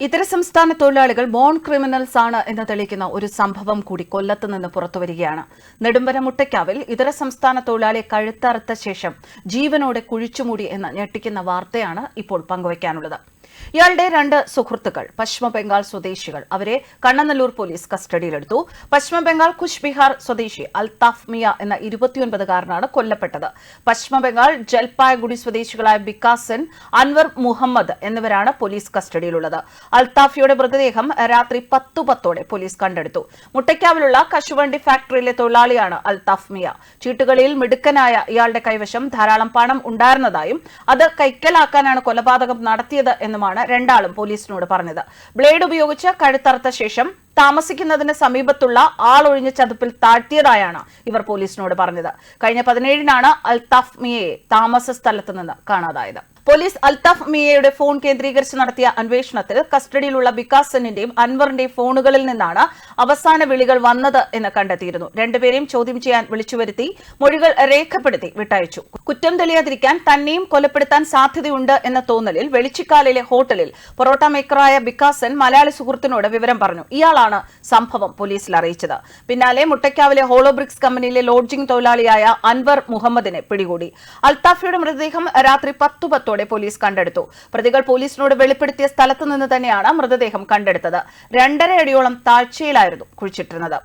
ഇതര സംസ്ഥാന തൊഴിലാളികൾ ബോൺ ക്രിമിനൽസ് ആണ് എന്ന് തെളിയിക്കുന്ന ഒരു സംഭവം കൂടി കൊല്ലത്ത് നിന്ന് പുറത്തുവരികയാണ് നെടുമ്പന മുട്ടയ്ക്കാവിൽ ഇതര സംസ്ഥാന തൊഴിലാളിയെ കഴുത്തറുത്ത ശേഷം ജീവനോടെ കുഴിച്ചുമൂടി എന്ന് ഞെട്ടിക്കുന്ന വാർത്തയാണ് ഇപ്പോൾ പങ്കുവയ്ക്കാനുള്ളത്. ഇയാളുടെ രണ്ട് സുഹൃത്തുക്കൾ പശ്ചിമ ബംഗാൾ സ്വദേശികൾ. അവരെ കണ്ണനല്ലൂർ പോലീസ് കസ്റ്റഡിയിലെടുത്തു. പശ്ചിമ ബംഗാൾ കുച്ച്ബിഹാർ സ്വദേശി അൽതാഫ് മിയ എന്ന ഇരുപത്തിയൊൻപതുകാരനാണ് കൊല്ലപ്പെട്ടത്. പശ്ചിമ ബംഗാൾ ജൽപായ്ഗുഡി സ്വദേശികളായ ബിക്കാസൻ അൻവർ മുഹമ്മദ് എന്നിവരാണ് പോലീസ് കസ്റ്റഡിയിലുള്ളത്. അൽതാഫിയുടെ മൃതദേഹം രാത്രി പത്തു പത്തോടെ പോലീസ് കണ്ടെടുത്തു. മുട്ടയ്ക്കാവിലുള്ള കശുവണ്ടി ഫാക്ടറിയിലെ തൊഴിലാളിയാണ് അൽതാഫ് മിയ. ചീട്ടുകളിയിൽ മിടുക്കനായ ഇയാളുടെ കൈവശം ധാരാളം പണം ഉണ്ടായിരുന്നതായും അത് കൈക്കലാക്കാനാണ് കൊലപാതകം നടത്തിയത് എന്നുമാണ് രണ്ടാളും പോലീസിനോട് പറഞ്ഞത്. ബ്ലേഡ് ഉപയോഗിച്ച് കഴുത്തറുത്ത ശേഷം താമസിക്കുന്നതിന് സമീപത്തുള്ള ആളൊഴിഞ്ഞ ചതുപ്പിൽ താഴ്ത്തിയതായാണ് ഇവർ പോലീസിനോട് പറഞ്ഞത്. കഴിഞ്ഞ പതിനേഴിനാണ് അൽതാഫ് മിയയെ താമസ സ്ഥലത്ത് നിന്ന് കാണാതായത്. പോലീസ് അൽതാഫ് മിയയുടെ ഫോൺ കേന്ദ്രീകരിച്ച് നടത്തിയ അന്വേഷണത്തിൽ കസ്റ്റഡിയിലുള്ള വികാസ് സെന്നിന്റെയും അൻവറിന്റെയും ഫോണുകളിൽ നിന്നാണ് അവസാന വിളികൾ വന്നത് എന്ന് കണ്ടെത്തിയിരുന്നു. രണ്ടുപേരെയും ചോദ്യം ചെയ്യാൻ വിളിച്ചുവരുത്തി മൊഴികൾ രേഖപ്പെടുത്തി വിട്ടയച്ചു. കുറ്റം തെളിയാതിരിക്കാൻ തന്നെയും കൊലപ്പെടുത്താൻ സാധ്യതയുണ്ട് എന്ന തോന്നലിൽ വെളിച്ചിക്കാലിലെ ഹോട്ടലിൽ പൊറോട്ട മേക്കറായ വികാസൻ മലയാളി സുഹൃത്തിനോട് വിവരം പറഞ്ഞു. ഇയാളാണ് സംഭവം പോലീസിൽ അറിയിച്ചത്. പിന്നാലെ മുട്ടയ്ക്കാവിലെ ഹോളോബ്രിക്സ് കമ്പനിയിലെ ലോഡ്ജിംഗ് തൊഴിലാളിയായ അൻവർ മുഹമ്മദിനെ പിടികൂടി. അൽത്താഫിയുടെ മൃതദേഹം രാത്രി പത്തു പത്തോടെ പോലീസ് കണ്ടെടുത്തു. പ്രതികൾ പോലീസിനോട് വെളിപ്പെടുത്തിയ സ്ഥലത്തു നിന്ന് തന്നെയാണ് മൃതദേഹം കണ്ടെടുത്തത്. രണ്ടര അടിയോളം താഴ്ചയിലായിരുന്നു കുഴിച്ചിട്ടിരുന്നത്.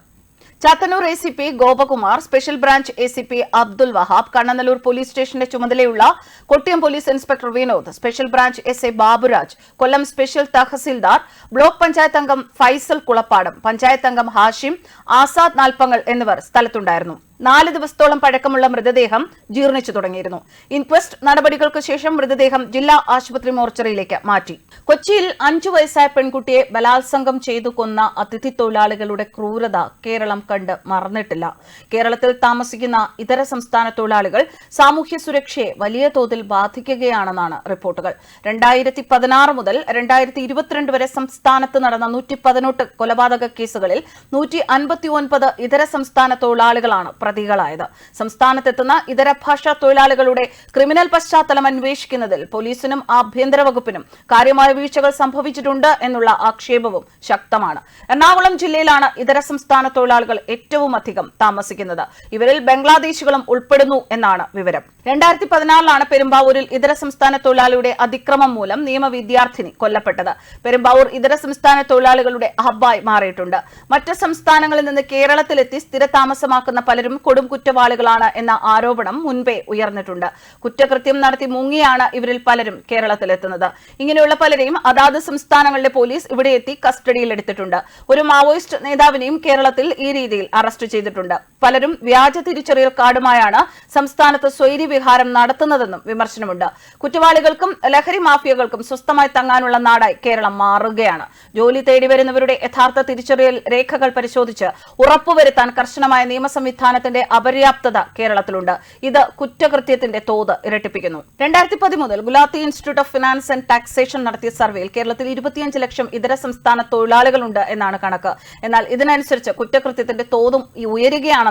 Chathannoor A C P Gopakumar special branch A C P Abdul Wahab Kannanallur police സ്റ്റേഷന്റെ ചുമതലയുള്ള Kottiyam police inspector Vinod special branch S A Baburaj Kollam special tahsildar block panchayat അംഗം ഫൈസൽ കുളപ്പാടം പഞ്ചായത്ത് അംഗം ഹാഷിം ആസാദ് നാൽപ്പങ്ങൾ എന്നിവർ സ്ഥലത്തുണ്ടായിരുന്നു. നാല് ദിവസത്തോളം പഴക്കമുള്ള മൃതദേഹം ജീർണിച്ചു തുടങ്ങിയിരുന്നു. ഇൻക്വസ്റ്റ് നടപടികൾക്ക് ശേഷം മൃതദേഹം ജില്ലാ ആശുപത്രി മോർച്ചറിയിലേക്ക് മാറ്റി. കൊച്ചിയിൽ അഞ്ചു വയസ്സായ പെൺകുട്ടിയെ ബലാത്സംഗം ചെയ്തു കൊന്ന അതിഥി തൊഴിലാളികളുടെ ക്രൂരത കേരളം കണ്ട് മറന്നിട്ടില്ല. കേരളത്തിൽ താമസിക്കുന്ന ഇതര സംസ്ഥാന തൊഴിലാളികൾ സാമൂഹ്യ സുരക്ഷയെ വലിയ തോതിൽ ബാധിക്കുകയാണെന്നാണ് റിപ്പോർട്ടുകൾ. രണ്ടായിരത്തി പതിനാറ് മുതൽ രണ്ടായിരത്തി ഇരുപത്തിരണ്ട് വരെ സംസ്ഥാനത്ത് നടന്ന നൂറ്റി പതിനെട്ട് കൊലപാതക കേസുകളിൽ നൂറ്റി അൻപത്തി ഒൻപത് ഇതര സംസ്ഥാന തൊഴിലാളികളാണ് പ്രതികളായത്. സംസ്ഥാനത്തെത്തുന്ന ഇതര ഭാഷാ തൊഴിലാളികളുടെ ക്രിമിനൽ പശ്ചാത്തലം അന്വേഷിക്കുന്നതിൽ പോലീസിനും ആഭ്യന്തര വകുപ്പിനും കാര്യമായ വീഴ്ചകൾ സംഭവിച്ചിട്ടുണ്ട് എന്നുള്ള ആക്ഷേപവും ശക്തമാണ്. എറണാകുളം ജില്ലയിലാണ് ഇതര സംസ്ഥാന തൊഴിലാളികൾ ഏറ്റവും അധികം താമസിക്കുന്നത്. ഇവരിൽ ബംഗ്ലാദേശികളും ഉൾപ്പെടുന്നു എന്നാണ് വിവരം. രണ്ടായിരത്തി പതിനാറിലാണ് പെരുമ്പാവൂരിൽ ഇതര സംസ്ഥാന തൊഴിലാളിയുടെ അതിക്രമം മൂലം നിയമ വിദ്യാർത്ഥിനി കൊല്ലപ്പെട്ടത്. പെരുമ്പാവൂർ ഇതര സംസ്ഥാന തൊഴിലാളികളുടെ ഹബ്ബായി മാറിയിട്ടുണ്ട്. മറ്റ് സംസ്ഥാനങ്ങളിൽ നിന്ന് കേരളത്തിലെത്തി സ്ഥിരതാമസമാക്കുന്ന പലരും കൊടും കുറ്റവാളികളാണ് എന്ന ആരോപണം മുൻപേ ഉയർന്നിട്ടുണ്ട്. കുറ്റകൃത്യം നടത്തി മുങ്ങിയാണ് ഇവരിൽ പലരും കേരളത്തിലെത്തുന്നത്. ഇങ്ങനെയുള്ള പലരെയും അതാത് സംസ്ഥാനങ്ങളിലെ പോലീസ് ഇവിടെ എത്തി കസ്റ്റഡിയിലെടുത്തിട്ടുണ്ട് ഒരു മാവോയിസ്റ്റ് നേതാവിനെയും കേരളത്തിൽ ഈ രീതിയിൽ അറസ്റ്റ് ചെയ്തിട്ടുണ്ട്. പലരും വ്യാജ തിരിച്ചറിയൽ കാർഡുമായാണ് സംസ്ഥാനത്ത് സ്വൈര്യ വിഹാരം നടത്തുന്നതെന്നും വിമർശനമുണ്ട്. കുറ്റവാളികൾക്കും ലഹരി മാഫിയകൾക്കും സ്വസ്ഥമായി തങ്ങാനുള്ള നാടായി കേരളം മാറുകയാണ്. ജോലി തേടി വരുന്നവരുടെ യഥാർത്ഥ തിരിച്ചറിയൽ രേഖകൾ പരിശോധിച്ച് ഉറപ്പുവരുത്താൻ കർശനമായ നിയമ സംവിധാനത്തിന്റെ അപര്യാപ്തത കേരളത്തിലുണ്ട്. ഇത് കുറ്റകൃത്യത്തിന്റെ തോത് ഇരട്ടിപ്പിക്കുന്നു. രണ്ടായിരത്തി പതിമൂന്നിൽ Gulati institute of finance and taxation നടത്തിയ സർവേയിൽ കേരളത്തിൽ ഇരുപത്തിയഞ്ച് ലക്ഷം ഇതര സംസ്ഥാന തൊഴിലാളികളുണ്ട് എന്നാണ് കണക്ക്. എന്നാൽ ഇതിനനുസരിച്ച് കുറ്റകൃത്യത്തിന്റെ തോതും ഈ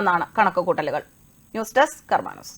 ഉയരുകയാണെന്നാണ് കണക്കുകൂട്ടലുകൾ. News desk കർമാനോസ്.